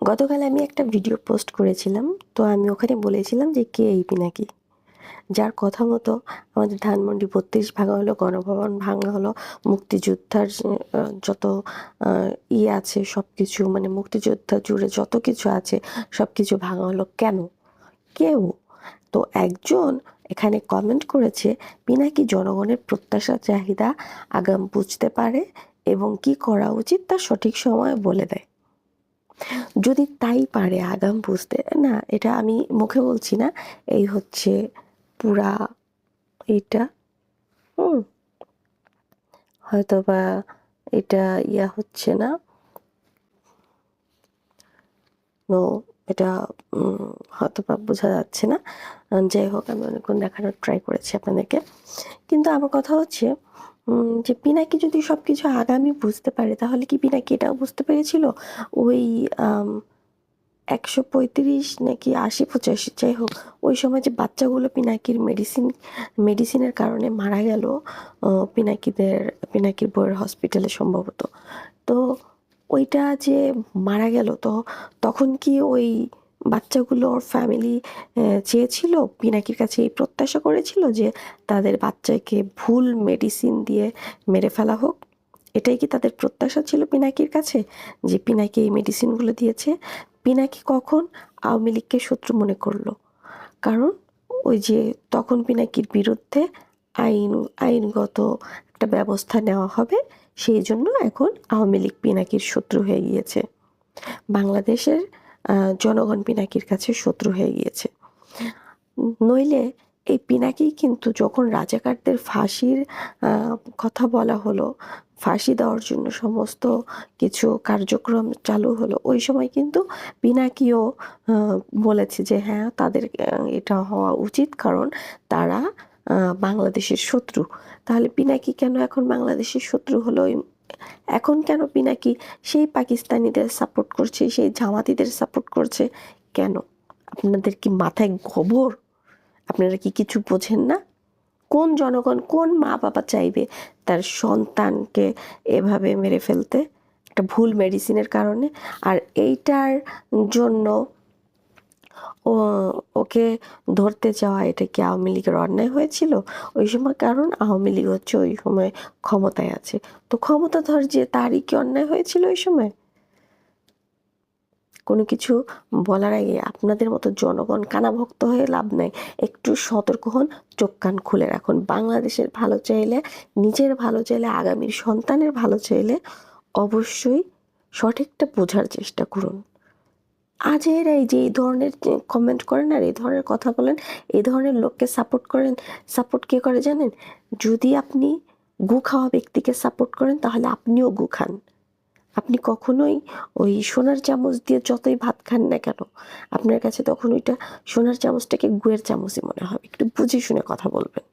গতকাল আমি একটা ভিডিও পোস্ট করেছিলাম তো আমি ওখানে বলেছিলাম যে কে এই পিনাকি? যার কথা মতো আমাদের ধানমন্ডি বত্রিশ ভাঙা হলো গণভবন ভাঙা হলো মুক্তিযোদ্ধার যত আহ, ইয়ে আছে সব কিছু মানে মুক্তিযোদ্ধা জুড়ে যত কিছু আছে সব কিছু ভাঙা হলো কেন? কেউ? তো একজন এখানে কমেন্ট করেছে পিনাকি জনগণের প্রত্যাশা চাহিদা আগাম বুঝতে পারে এবং কি করা উচিত তা সঠিক সময়ে বলে দেয়। যদি তাই পারে আগাম বুঝতে, না, এটা আমি মুখে বলছি না, এই হচ্ছে পুরা এটা হুম হয়তো বা এটা ইয়া হচ্ছে না এটা হয়তো বা বোঝা যাচ্ছে না যাই হোক, আমি অনেকক্ষণ দেখানোর ট্রাই করেছি আপনাদেরকে, কিন্তু আমার কথা হচ্ছে যে পিনাকি যদি সব কিছু আগামী বুঝতে পারে, তাহলে কি পিনাকি এটাও বুঝতে পেরেছিল? ওই একশো পঁয়ত্রিশ নাকি আশি পঁচাশি, যাই হোক, ওই সময় যে বাচ্চাগুলো পিনাকির মেডিসিন মেডিসিনের কারণে মারা গেল পিনাকিদের, পিনাকির বইয়ের হসপিটালে সম্ভবত। তো ওইটা যে মারা গেল, তো তখন কি ওই বাচ্চাগুলোর ফ্যামিলি চেয়েছিল, পিনাকির কাছে এই প্রত্যাশা করেছিল যে তাদের বাচ্চাকে ভুল মেডিসিন দিয়ে মেরে ফেলা হোক। এটাই কি তাদের প্রত্যাশা ছিল পিনাকির কাছে? যে পিনাকি এই মেডিসিনগুলো দিয়েছে। পিনাকি কখন আওয়ামী লীগকে শত্রু মনে করল? কারণ ওই যে তখন পিনাকির বিরুদ্ধে আইন, আইনগত একটা ব্যবস্থা নেওয়া হবে, সেই জন্য এখন আওয়ামী লীগ পিনাকির শত্রু হয়ে গিয়েছে। বাংলাদেশের জনগণ পিনাকির কাছে শত্রু হয়ে গিয়েছে। নইলে এই পিনাকি কিন্তু যখন রাজাকারদের ফাঁসির কথা বলা হলো, ফাঁসি দেওয়ার জন্য সমস্ত কিছু কার্যক্রম চালু হলো, ওই সময় কিন্তু পিনাকিও বলেছে যে হ্যাঁ তাদের এটা হওয়া উচিত কারণ তারা বাংলাদেশের শত্রু। তাহলে পিনাকি কেন এখন বাংলাদেশের শত্রু হলো? এখন কেন পিনাকি সেই পাকিস্তানিদের সাপোর্ট করছে, সেই জামাতিদের সাপোর্ট করছে? কেন? আপনাদের কি মাথায় গোবর? আপনারা কি কিছু বোঝেন না? কোন জনগণ, কোন মা বাবা চাইবে তার সন্তানকে এভাবে মেরে ফেলতে? একটা ভুল মেডিসিনের কারণে। আর এইটার জন্য ও, ওকে ধরতে যাওয়া, এটা কি আওয়ামী লীগের অন্যায় হয়েছিল? ওই সময় কারণ আওয়ামী লীগ হচ্ছে ওই সময় ক্ষমতায় আছে। তো ক্ষমতা ধর যে তারই কি অন্যায় হয়েছিল ওই সময়? কোনো কিছু বলার আগে আপনাদের মতো জনগণ কানাভক্ত হয়ে লাভ নাই। একটু সতর্ক হন, চোখ কান খুলে রাখুন। বাংলাদেশের ভালো চাইলে, নিজের ভালো চাইলে, আগামীর সন্তানের ভালো চাইলে অবশ্যই সঠিকটা বোঝার চেষ্টা করুন। আজ এরা এই যে এই ধরনের কমেন্ট করেন আর এই ধরনের কথা বলেন, এই ধরনের লোককে সাপোর্ট করেন সাপোর্ট কে করে জানেন? যদি আপনি গু খাওয়া ব্যক্তিকে সাপোর্ট করেন, তাহলে আপনিও গু খান। আপনি কখনোই ওই সোনার চামচ দিয়ে যতই ভাত খান না কেন, আপনার কাছে তখন ওইটা সোনার চামচটাকে গুয়ের চামচই মনে হবে। একটু বুঝে শুনে কথা বলবেন।